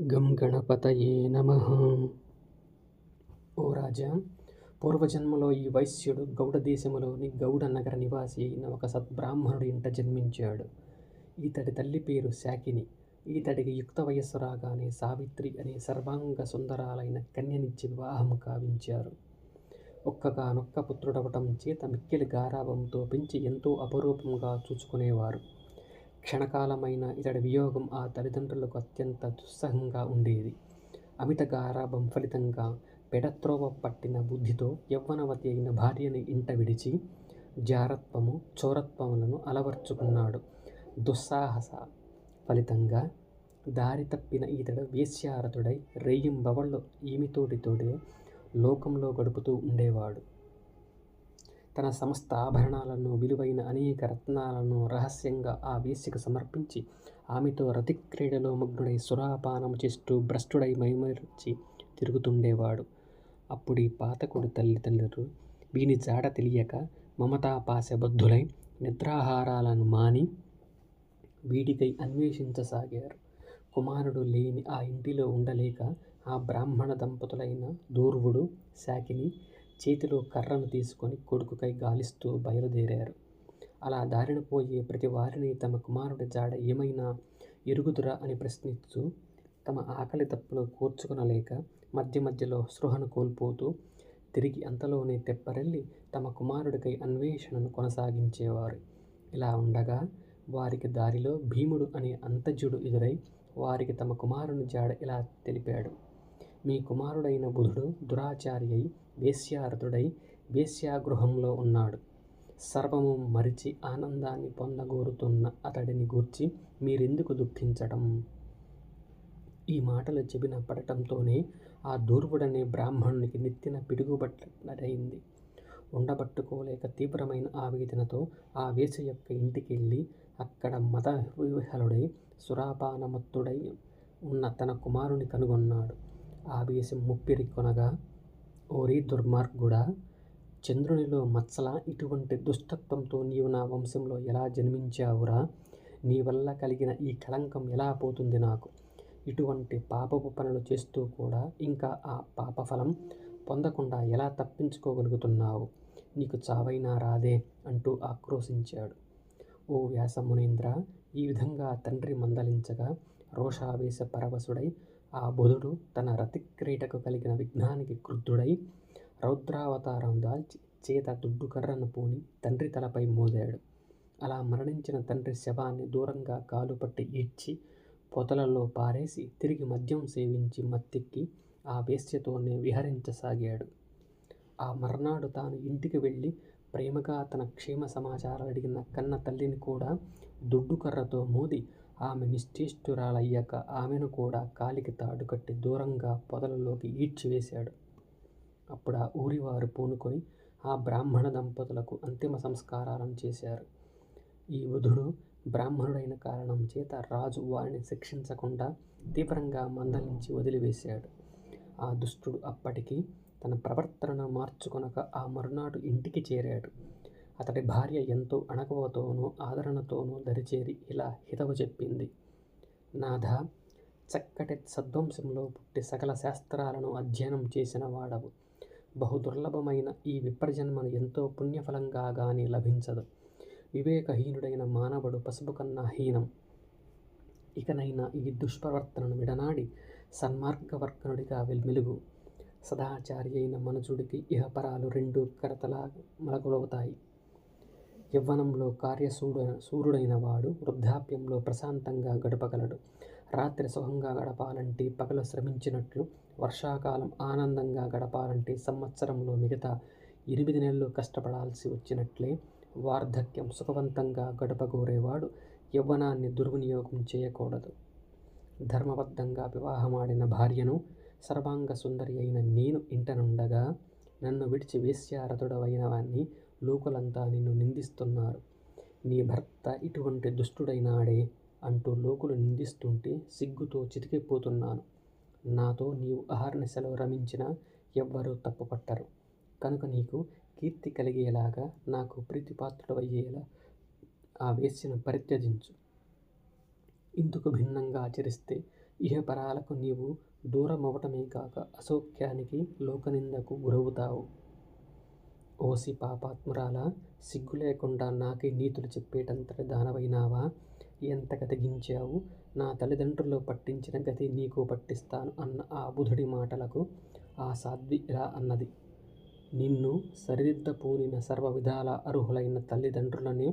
గం గణపతయే నమ. ఓ రాజా పూర్వజన్మలో ఈ వైశ్యుడు గౌడ దేశంలోని గౌడ నగర నివాసి అయిన ఒక సద్బ్రాహ్మణుడు ఇంట జన్మించాడు. ఈతడి తల్లి పేరు శాకిని. ఈతడికి యుక్త వయస్సు రాగానే సావిత్రి అనే సర్వాంగ సుందరాలైన కన్యనిచ్చి వివాహం కావించారు. ఒక్కగానొక్క పుత్రుడవటం చేత మిక్కిలి గారాభంతో పెంచి ఎంతో అపరూపంగా చూసుకునేవారు. క్షణకాలమైన ఇతడి వియోగం ఆ తల్లిదండ్రులకు అత్యంత దుస్సహంగా ఉండేది. అమిత గారాభం ఫలితంగా పెడత్రోవ పట్టిన బుద్ధితో యవ్వనవతి అయిన భార్యని ఇంట విడిచి జారత్వము చోరత్వములను అలవర్చుకున్నాడు. దుస్సాహస ఫలితంగా దారి తప్పిన ఈతడు వేశ్యారథుడై రేయింబవళ్ళు ఈమెతోటి తోటి లోకంలో గడుపుతూ ఉండేవాడు. తన సమస్త ఆభరణాలను విలువైన అనేక రత్నాలను రహస్యంగా ఆ వేశ్యకు సమర్పించి ఆమెతో రతిక్రీడలో మగ్నుడై సురాపానం చేస్తూ భ్రష్టుడై మైమరిచి తిరుగుతుండేవాడు. అప్పుడు ఈ పాతకుడి తల్లిదండ్రులు వీని జాడ తెలియక మమతాపాశబద్ధులై నిద్రాహారాలను మాని వీడికై అన్వేషించసాగారు. కుమారుడు లేని ఆ ఇంటిలో ఉండలేక ఆ బ్రాహ్మణ దంపతులైన దూర్వుడు శాకిని చేతిలో కర్రను తీసుకొని కొడుకుకై గాలిస్తూ బయలుదేరారు. అలా దారిన పోయే ప్రతి వారిని తమ కుమారుడి జాడ ఏమైనా ఎరుగుదురా అని ప్రశ్నిస్తూ తమ ఆకలి తప్పులు కూర్చుకొనలేక మధ్య మధ్యలో స్పృహను కోల్పోతూ తిరిగి అంతలోనే తెప్పరెళ్ళి తమ కుమారుడికై అన్వేషణను కొనసాగించేవారు. ఇలా ఉండగా వారికి దారిలో భీముడు అనే అంతజుడు ఎదురై వారికి తమ కుమారుని జాడ ఇలా తెలిపాడు. మీ కుమారుడైన బుధుడు దురాచారి అయి వేశ్యారతుడై వేశ్యాగృహంలో ఉన్నాడు. సర్వము మరిచి ఆనందాన్ని పొందగోరుతున్న అతడిని గూర్చి మీరెందుకు దుఃఖించటం? ఈ మాటలు చెబిన పడటంతోనే ఆ దూర్వుడనే బ్రాహ్మణునికి నెత్తిన పిడుగుబట్టనరైంది ఉండబట్టుకోలేక తీవ్రమైన ఆవేదనతో ఆ వేసు యొక్క ఇంటికి వెళ్ళి అక్కడ మత విహలుడై సురాపానమత్తుడై ఉన్న తన కుమారుని కనుగొన్నాడు. ఆవేశం ముప్పిరి కొనగా ఓరి దుర్మార్గుడా చంద్రునిలో మత్సల ఇటువంటి దుష్టత్వంతో నీవు నా వంశంలో ఎలా జన్మించావురా? నీ వల్ల కలిగిన ఈ కళంకం ఎలా పోతుంది నాకు? ఇటువంటి పాపపు పనులు చేస్తూ కూడా ఇంకా ఆ పాపఫలం పొందకుండా ఎలా తప్పించుకోగలుగుతున్నావు? నీకు చావైనా రాదే అంటూ ఆక్రోశించాడు. ఓ వ్యాస మునీంద్ర ఈ విధంగా తండ్రి మందలించగా రోషావేశ పరవశుడై ఆ బుధుడు తన రతిక్రీటకు కలిగిన విఘ్నానికి క్రుద్ధుడై రౌద్రావతారం దాల్చి చేత దుడ్డు కర్రను పూని తండ్రి తలపై మోదాడు. అలా మరణించిన తండ్రి శవాన్ని దూరంగా కాలు పట్టి ఈడ్చి పొదలలో పారేసి తిరిగి మద్యం సేవించి మత్తెక్కి ఆ వేశ్యతోనే విహరించసాగాడు. ఆ మర్నాడు తాను ఇంటికి వెళ్ళి ప్రేమగా తన క్షేమ సమాచారాలు అడిగిన కన్న తల్లిని కూడా దుడ్డు కర్రతో మోది ఆమె నిశ్చేష్టురాలయ్యాక ఆమెను కూడా కాలికి తాడు కట్టి దూరంగా పొదలలోకి ఈడ్చివేశాడు. అప్పుడు ఆ ఊరివారు పూనుకొని ఆ బ్రాహ్మణ దంపతులకు అంతిమ సంస్కారాలను చేశారు. ఈ వధుడు బ్రాహ్మణుడైన కారణం చేత రాజు వారిని శిక్షించకుండా తీవ్రంగా మందలించి వదిలివేశాడు. ఆ దుష్టుడు అప్పటికి తన ప్రవర్తనను మార్చుకొనక ఆ మరునాడు ఇంటికి చేరాడు. అతడి భార్య ఎంతో అణకువతోనూ ఆదరణతోనూ దరిచేరి ఇలా హితవు చెప్పింది. నాథ చక్కటి సద్వంశంలో పుట్టి సకల శాస్త్రాలను అధ్యయనం చేసిన వాడవు. బహు దుర్లభమైన ఈ విప్రజన్మను ఎంతో పుణ్యఫలంగా గాని లభించదు. వివేకహీనుడైన మానవుడు పసుపు కన్నా హీనం. ఇకనైనా ఈ దుష్ప్రవర్తనను విడనాడి సన్మార్గవర్గనుడిగా వెల్మెలుగు సదాచారి అయిన మనుజుడికి ఇహపరాలు రెండు కరతలా మలగలవుతాయి. యవ్వనంలో కార్యసూడ సూర్యుడైన వాడు వృద్ధాప్యంలో ప్రశాంతంగా గడపగలడు. రాత్రి సుఖంగా గడపాలంటే పగలు శ్రమించినట్లు వర్షాకాలం ఆనందంగా గడపాలంటే సంవత్సరంలో మిగతా ఎనిమిది నెలలు కష్టపడాల్సి వచ్చినట్లే వార్ధక్యం సుఖవంతంగా గడపగోరేవాడు యవ్వనాన్ని దుర్వినియోగం చేయకూడదు. ధర్మబద్ధంగా వివాహమాడిన భార్యను సర్వాంగ సుందరి అయిన నేను ఇంటనుండగా నన్ను విడిచి వేశ్యారథుడవైన వాణ్ణి లోకులంతా నిన్ను నిందిస్తున్నారు. నీ భర్త ఇటువంటి దుష్టుడైనాడే అంటూ లోకులు నిందిస్తుంటే సిగ్గుతో చితికిపోతున్నాను. నాతో నీవు అహర్నిశలు రమించిన ఎవ్వరూ తప్పుపట్టరు కనుక నీకు కీర్తి కలిగేలాగా నాకు ప్రీతిపాత్రుడవయ్యేలా ఆ వేశ్యను పరిత్యజించు. ఇందుకు భిన్నంగా ఆచరిస్తే ఇహపరాలకు నీవు దూరమవటమే కాక అసౌఖ్యానికి లోకనిందకు గురవుతావు. ఓసి పాపాత్మురాలా సిగ్గు లేకుండా నాకే నీతులు చెప్పేటంతటి దానవైనావా? ఎంత గతగించావు నా తల్లిదండ్రులు పట్టించిన గతి నీకు పట్టిస్తాను అన్న ఆ బుధుడి మాటలకు ఆ సాధ్వి ఇలా అన్నది. నిన్ను సరిదిద్దపూనిన సర్వ విధాల అర్హులైన తల్లిదండ్రులని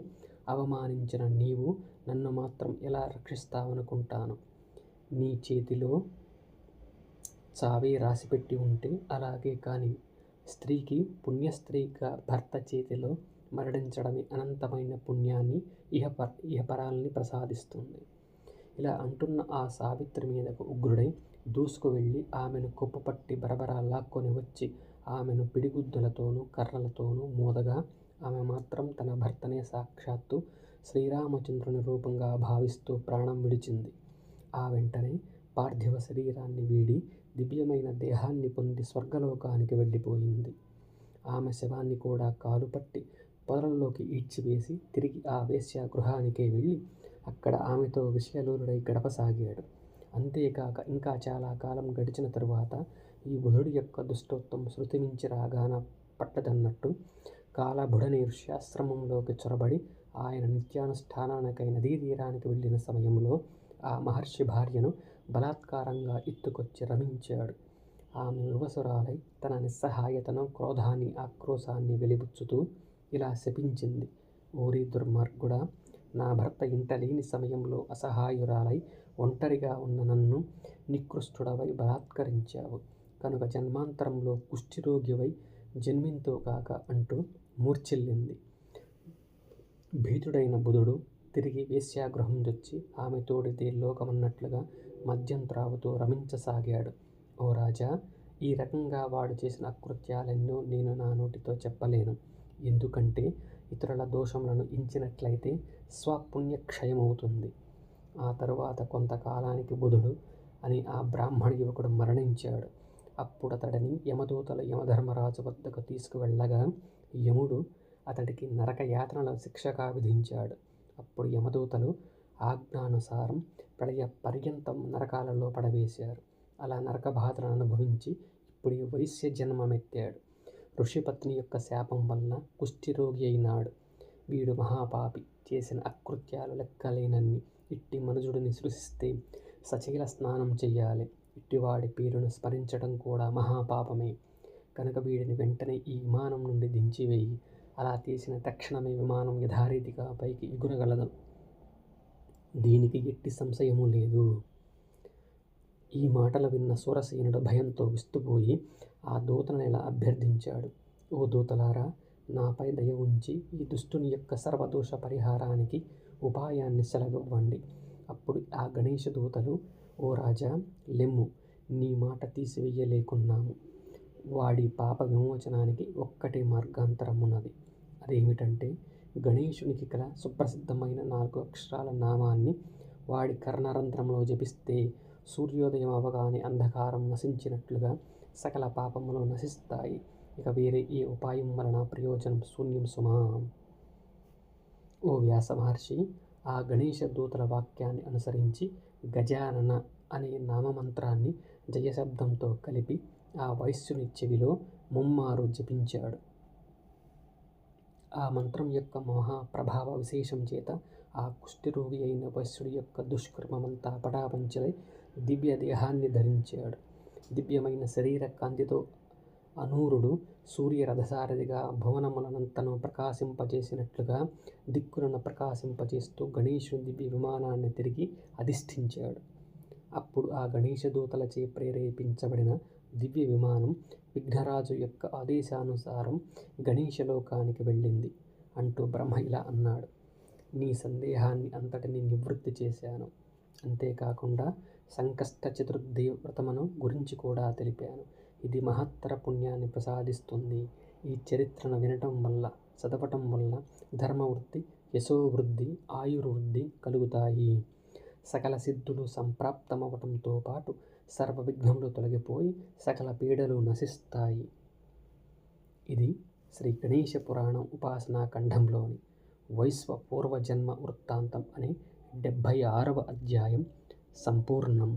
అవమానించిన నీవు నన్ను మాత్రం ఎలా రక్షిస్తావనుకుంటాను? నీ చేతిలో చావే రాసిపెట్టి ఉంటే అలాగే కానీ స్త్రీకి పుణ్యస్త్రీగా భర్త చేతిలో మరణించడమే అనంతమైన పుణ్యాన్ని ఇహప ఇహపరాల్ని ప్రసాదిస్తుంది. ఇలా అంటున్న ఆ సావిత్రి మీదకు ఉగ్రుడై దూసుకు వెళ్ళి ఆమెను కుప్పపట్టి బరబరా లాక్కొని వచ్చి ఆమెను పిడిగుద్దులతోనూ కర్రలతోనూ మోదగా ఆమె మాత్రం తన భర్తనే సాక్షాత్తు శ్రీరామచంద్రుని రూపంగా భావిస్తూ ప్రాణం విడిచింది. ఆ వెంటనే పార్థివ శరీరాన్ని వీడి దివ్యమైన దేహాన్ని పొంది స్వర్గలోకానికి వెళ్ళిపోయింది. ఆమె శవాన్ని కూడా కాలుపట్టి పొదలలోకి ఈడ్చివేసి తిరిగి ఆ వేశ్య గృహానికే వెళ్ళి అక్కడ ఆమెతో విషయలూరుడై గడపసాగాడు. అంతేకాక ఇంకా చాలా కాలం గడిచిన తరువాత ఈ బుధుడి యొక్క దుష్టత్వం శృతిమించి రాగాన పట్టదన్నట్టు కాలబుడనీర్ష్యాశ్రమంలోకి చొరబడి ఆయన నిత్యానుష్ఠానానికై నదీ తీరానికి వెళ్ళిన సమయంలో ఆ మహర్షి భార్యను బలాత్కారంగా ఎత్తుకొచ్చి రమించాడు. ఆమె వివసురాలై తన నిస్సహాయతను క్రోధాన్ని ఆక్రోశాన్ని వెలిబుచ్చుతూ ఇలా శపించింది. ఓరి దుర్మార్గుడా నా భర్త ఇంట లేని సమయంలో అసహాయురాలై ఒంటరిగా ఉన్న నన్ను నికృష్టుడవై బలాత్కరించావు. కనుక జన్మాంతరంలో కుష్ఠిరోగివై జన్మింతో కాక అంటూ మూర్ఛిల్లింది. భీతుడైన బుధుడు తిరిగి వేశ్యాగృహం తెచ్చి ఆమె తోడితే లోకమన్నట్లుగా మద్యం త్రాగుతూ రమించసాగాడు. ఓ రాజా ఈ రకంగా వాడు చేసిన అకృత్యాలెన్నో నేను నా నోటితో చెప్పలేను. ఎందుకంటే ఇతరుల దోషములను ఇంచినట్లయితే స్వపుణ్యక్షయమవుతుంది. ఆ తరువాత కొంతకాలానికి బుధుడు అని ఆ బ్రాహ్మణ యువకుడు మరణించాడు. అప్పుడు అతడిని యమదూతలు యమధర్మరాజు వద్దకు తీసుకువెళ్ళగా యముడు అతడికి నరక యాతనల శిక్షగా విధించాడు. అప్పుడు యమదూతలు ఆజ్ఞానుసారం ప్రళయ పర్యంతం నరకాలలో పడవేశారు. అలా నరక బాధను అనుభవించి ఇప్పుడు వైశ్య జన్మమెత్తాడు. ఋషిపత్ని యొక్క శాపం వలన కుష్ఠిరోగి అయినాడు. వీడు మహాపాపి. చేసిన అకృత్యాలు లెక్కలేనన్ని. ఇట్టి మనుజుడిని సృష్టిస్తే సచీల స్నానం చెయ్యాలి. ఇట్టివాడి పేరును స్మరించడం కూడా మహాపాపమే. కనుక వీడిని వెంటనే ఈ విమానం నుండి దించివేయి. అలా తీసిన తక్షణమే విమానం యథారీతిగా పైకి ఎగురగలదు. దీనికి ఎట్టి సంశయము లేదు. ఈ మాటలు విన్న సురసేనుడు భయంతో విస్తుపోయి ఆ దూతను ఇలా అభ్యర్థించాడు. ఓ దూతలారా నాపై దయ ఉంచి ఈ దుష్టుని యొక్క సర్వదోష పరిహారానికి ఉపాయాన్ని సెలవివ్వండి. అప్పుడు ఆ గణేష దూతలు ఓ రాజా లెమ్ము నీ మాట తీసివేయలేకున్నాము. వాడి పాప విమోచనానికి ఒక్కటే మార్గాంతరం ఉన్నది అదేమిటంటే గణేశునికి కల సుప్రసిద్ధమైన నాలుగు అక్షరాల నామాన్ని వాడి కర్ణరంధ్రంలో జపిస్తే సూర్యోదయం అవగానే అంధకారం నశించినట్లుగా సకల పాపములు నశిస్తాయి. ఇక వేరే ఏ ఉపాయం వలన ప్రయోజనం శూన్యం సుమా? ఓ వ్యాస మహర్షి ఆ గణేశ దూతల వాక్యాన్ని అనుసరించి గజానన అనే నామమంత్రాన్ని జయశబ్దంతో కలిపి ఆ వైశ్యుని చెవిలో ముమ్మారు జపించాడు. ఆ మంత్రం యొక్క మహాప్రభావ విశేషం చేత ఆ కుష్ఠరోగి అయిన వైశ్యుడి యొక్క దుష్కర్మమంతా పటాపంచలై దివ్య దేహాన్ని ధరించాడు. దివ్యమైన శరీర కాంతితో అనూరుడు సూర్య రథసారథిగా భువనములనంతను ప్రకాశింపజేసినట్లుగా దిక్కులను ప్రకాశింపజేస్తూ గణేశుని దివ్య విమానాన్ని తిరిగి అధిష్ఠించాడు. అప్పుడు ఆ గణేశ దూతలచే ప్రేరేపించబడిన దివ్య విమానం విఘ్నరాజు యొక్క ఆదేశానుసారం గణేశలోకానికి వెళ్ళింది అంటూ బ్రహ్మ ఇలా అన్నాడు. నీ సందేహాన్ని అంతటిని నివృత్తి చేశాను. అంతేకాకుండా సంకష్ట చతుర్థి వ్రతమును గురించి కూడా తెలిపాను. ఇది మహత్తర పుణ్యాన్ని ప్రసాదిస్తుంది. ఈ చరిత్రను వినటం వల్ల చదవటం వల్ల ధర్మవృద్ధి యశోవృద్ధి ఆయుర్వృద్ధి కలుగుతాయి. సకల సిద్ధులు సంప్రాప్తమవటంతో పాటు సర్వవిఘ్నములు తొలగిపోయి సకల పీడలు నశిస్తాయి. ఇది శ్రీ గణేశ పురాణం ఉపాసనా ఖండంలోని వైశ్వ పూర్వజన్మ వృత్తాంతం అనే డెబ్భై ఆరవ అధ్యాయం సంపూర్ణం.